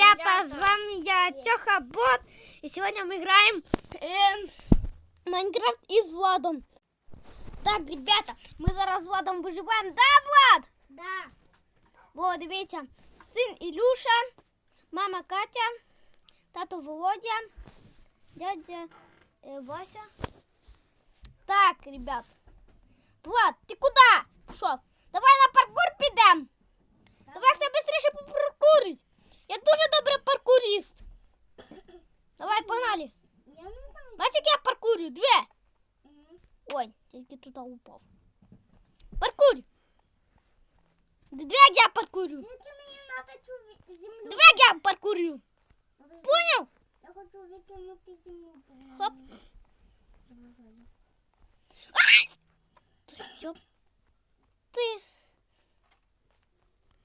ребята, с вами я, Тёха Бот. И сегодня мы играем эм, Майнкрафт із Владом. Так, ребята, ми зараз з Владом виживаємо. Да, Влад? Да. Бо дивіться, син Ілюша, мама Катя, тато Володя, дядя е, Вася. Так, ребят. Влад, ти куди пішов? Давай на паркур підемо. Давай хто швидше попаркурить. Я дуже добрий паркурист. Давай, погнали. Я не знаю. Бачиш, як я паркурю? Дві. Ой, тільки тут упав. Паркурь. Дві як я паркурю. Тільки мені треба цю землю. Як я паркурю. Поняв? Я хочу викинути землю. Хоп. Заважаю. Що? Ти.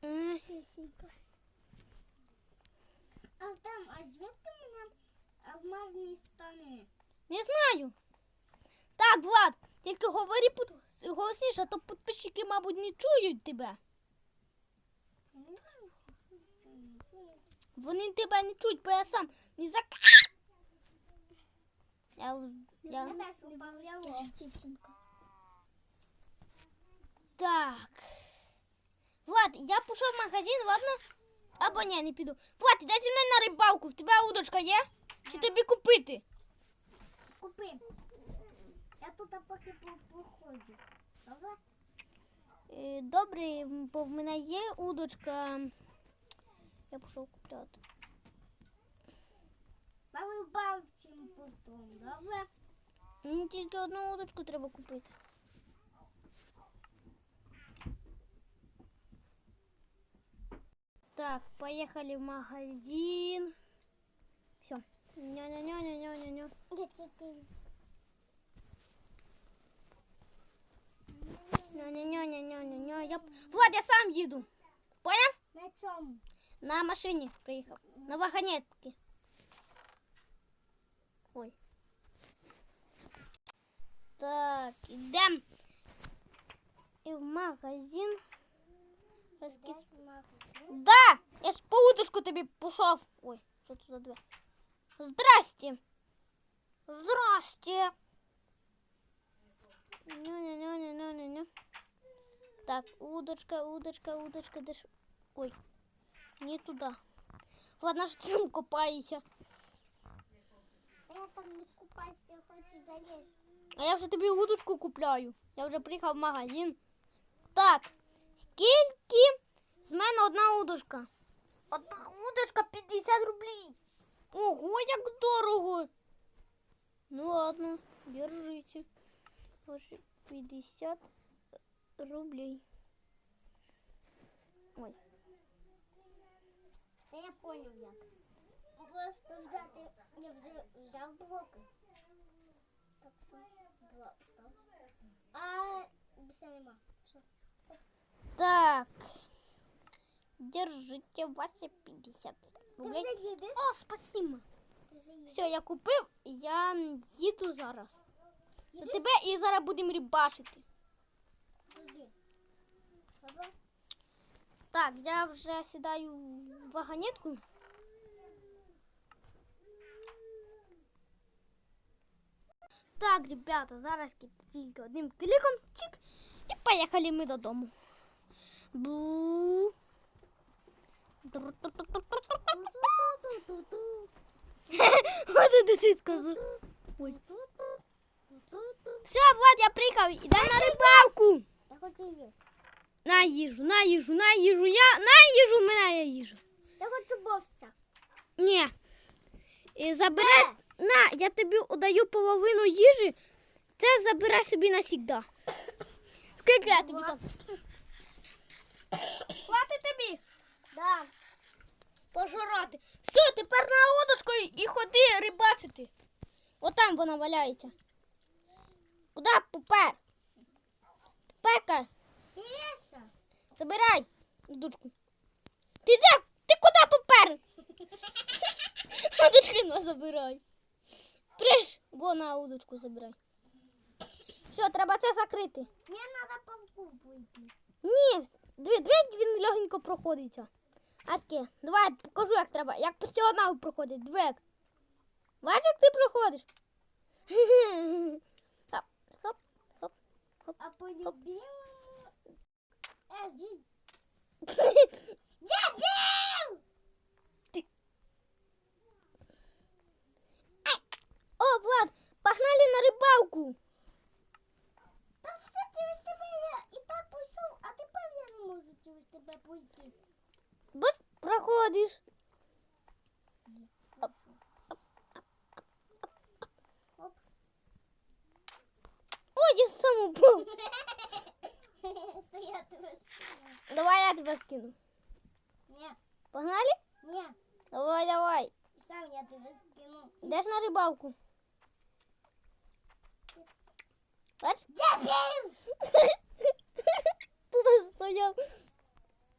М, А там, а звідки мене алмазні штани? Не знаю. Так, Влад, тільки говори голосніше, а то підписчики, мабуть, не чують тебе. Вони тебе не чують, бо я сам не зак... Я я... Так. Влад, я пішов в магазин, ладно? Або ні, не піду. Влад, іди зі мною на рибалку. В тебе удочка є? Чи тобі купити? Купи. Я тут поки походжу. Добре? Е, Добре, бо в мене є удочка. Я пішов купляти. Порибав цим потом. Добре? Мені тільки одну удочку треба купити. Так, поехали в магазин. Все. Ня-ня-ня-ня-ня-ня. Я тільки. Ня-ня-ня-ня-ня-ня. Я... п- Влад, я сам їду. Поняв? На цьому. На машині приїхав. На вагонетці. Ой. Так, ідемо. І в магазин. Розкис... Десь в магазин. Да! Я ж по уточку тобі пішов. Ой, що це за дві? Здрасте. Здрасте. Ню-ню-ню-ню-ню-ню. Так, удочка, удочка, удочка, де ж... Ой, не туди. Ладно, що ти там копаєшся. Та я там не купаюся, я хочу залізти. А я вже тобі удочку купляю. Я вже приїхав в магазин. Так, скільки з мене одна удочка? Одна удочка 50 рублів. Ого, як дорого. Ну ладно, держите. Ваші 50 рублей. Ой. Та я поняв як. Просто взяти, я вже взяв блоки. Так що, два осталось. А більше нема. Все. Так. Держите ваші 50 Ти рублей. вже їдеш? О, спасибо. Ти вже їдеш? Все, я купив, і я їду зараз. До Їдеш? тебе і зараз будемо рибачити. Подожди. Добре? Так, я вже сідаю в вагонетку. Так, ребята, зараз ки- тільки одним кліком чик і поїхали ми додому. Бу. Ту-ту-ту-ту-ту. От ти сказав. Ой. Все, Влад, я приїхав. Іде на рибалку. Я хочу їсти. На їжу, на їжу, на їжу. Я на їжу, мене є їжа. Я хочу бовця. Ні. І забирай. На, я тобі даю половину їжі. Це забирай собі навсігда. Скільки я тобі там? Хватить тобі. Пожирати. Все, тепер на удочку і ходи рибачити. Отам вона валяється. Куди попер? Іриса. забирай удочку. Ти де? Ти куди попер? Удочки на забирай. Приш, вона удочку забирай. Все, треба це закрити. Мені треба павку вийти. Ні, дві, дві він легенько проходиться. Аськи, давай покажу, як треба. Як по стіонаву проходить. Двек. Бачиш, як ти проходиш? Хоп, хоп, хоп. А по любимому... Э, здесь... Дебил! О, Влад, погнали на рибалку. Та все через тебе я і так пішов, а тепер я не можу через тебе пойти. Бо проходиш. Оп. Ой, я сам упав. То я тебе скину. Давай я тебе скину. Ні, Погнали? ні, Давай, давай. сам я тебе скину. Йдеш на рибалку. Бач? Дебіл! Тут стояв.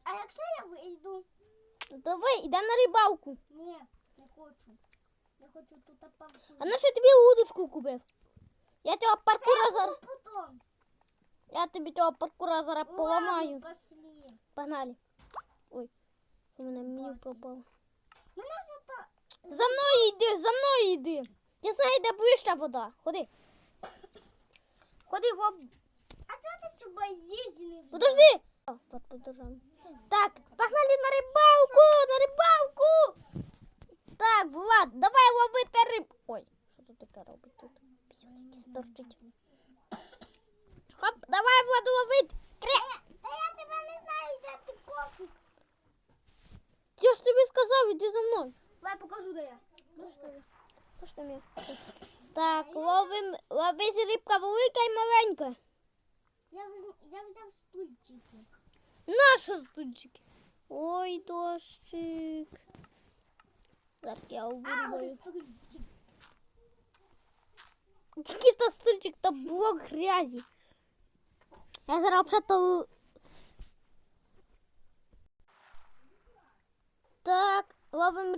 А якщо я вийду? Давай, йдемо на рибалку. Ні, не хочу. Я хочу тут паркур. А на що тобі удочку купив? Я цього паркура зараз. Я тобі цього паркура зараз поламаю. Погнали. Ой, у мене меню пропало. Та... За мною йди, за мною йди. Я знаю, де вища вода. Ходи. Ходи в об... А чого ти з собою. Подожди. Так, погнали на рибалку, на рибалку. Так, Влад, давай ловити риб. Ой, що тут таке робить тут? Торчить. Хоп, давай, Влад, ловить. Та я тебе не знаю, де ти кофі. Я ж тобі сказав, іди за мною. Давай покажу, де я. Ну що я? Так, ловим, ловись рибка велика і маленька. Я, я взяв стульчики. Наші стульчики. Ой, дощик. Зараз я А, стульчик. Тільки то стульчик, то блок грязі. Я зараз вже то... Так, ловим.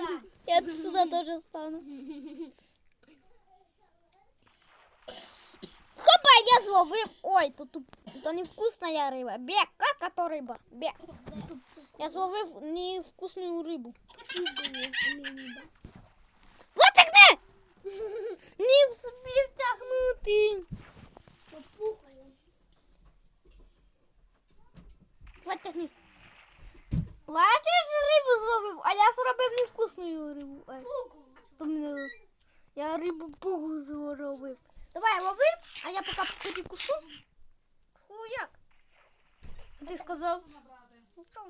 Вика. Я сюда тоже стану. Хопа, я зловив. Ой, тут, тут то невкусная риба. Бег, как это рыба? Бег. Я зловив невкусную рибу. Витягни! Не вспів тягнути. Витягни. Бачиш, рибу зловив, а я зробив невкусну рибу. Ай. Я рибу пугу зловив. Давай, лови, а я поки перекушу. Хуяк. Ти сказав? Що?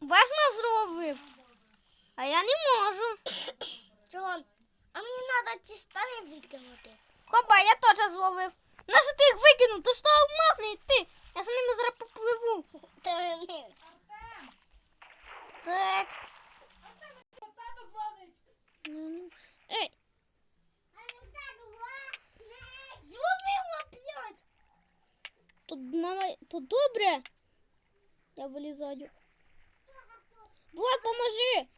Важно зробив. А я не можу. Чого? А мені треба ці штани викинути. Хопа, я теж зловив. Нащо ти їх викинув? То що алмазний ти? Я за ними зараз попливу. Так. Ей, Зловила п'ять. тут мама, тут добре. Я вилізаю. Влад, поможи.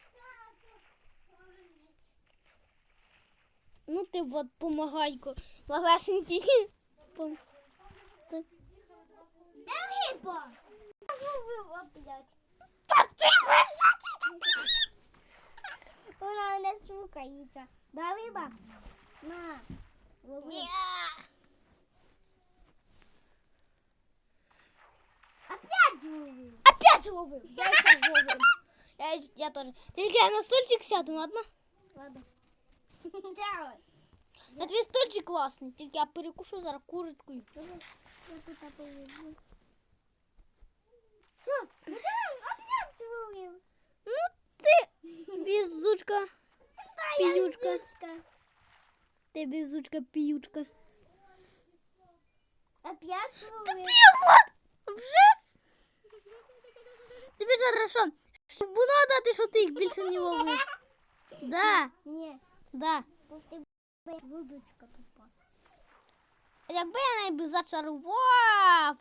Ну ти вот помагайко. Малесенький. Пом- Так. Де риба? Зловила п'ять. Та ти Вона не слухається. Да, риба? На. Лови. Опять зловив. Опять зловив. Ще зловив. Я, я теж. Тільки я на стульчик сяду, ладно? Ладно. Давай. На твій стульчик класний. Тільки я перекушу зараз курочкою. Я тут повезу. Що? Опять зловив. Ну ти візучка. Та я Піючка. птичка. Ти візучка піючка. Опять Та зловив. ти вот вже? Тобі зараз що? Була дати, що ти їх більше не ловив. Да, Ні, да. бо тебе вудочка тупа. Якби я найби зачарував.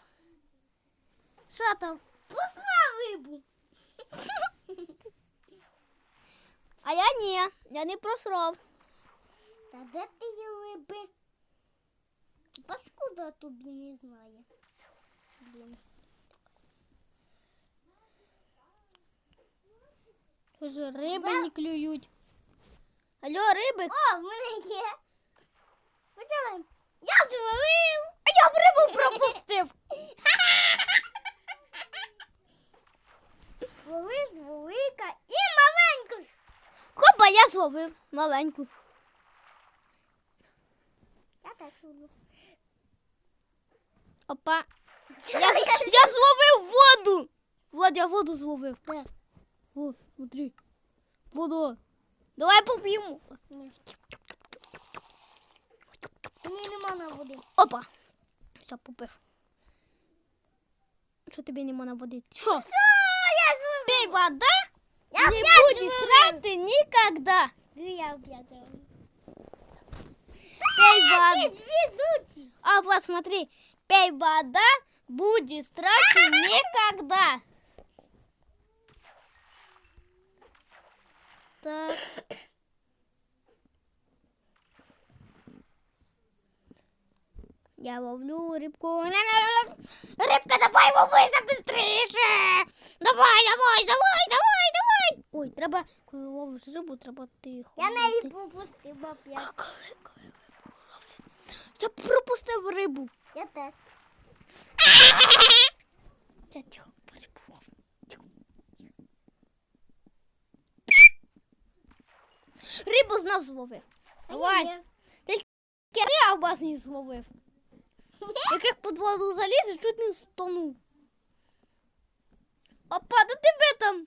Що там? Посла рибу. А я ні, я не просрав. Та де ти її риби? Паскуда тобі не знає. Блін. Вже риби не клюють. Алло, риби? О, в мене є. Почавай. Я зловив. А я б рибу пропустив. Зловив велика і маленька. ж. Хопа, я зловив маленьку. Я теж люблю. Опа. Я, я зловив воду. Влад, я воду зловив. Де? О, смотри. Вода. Давай поп'ємо. Ні. Мені нема на води. Опа. Все, попив. Що тобі нема на води? Що? Що? Я зловив. Пей вода, Я не п'ять будешь зловив. срати никогда. Я опять зловив. Пей Ти воду. везучий. А вот смотри, пей вода, будет страшно никогда. Так. Я ловлю рыбку. Рыбка, давай ловися быстріше. Давай, давай, давай, давай, давай. Ой, треба, коли ловиш рибу, треба тихо. Я неї ловити. пропустив опять. Коли- коли рибу ловлять. Я пропустив рибу. Я теж. Я тихо Знов зловив. Давай. Тільки я вас не зловив. Яких під воду заліз і чуть не стонув. Опа, да тебе там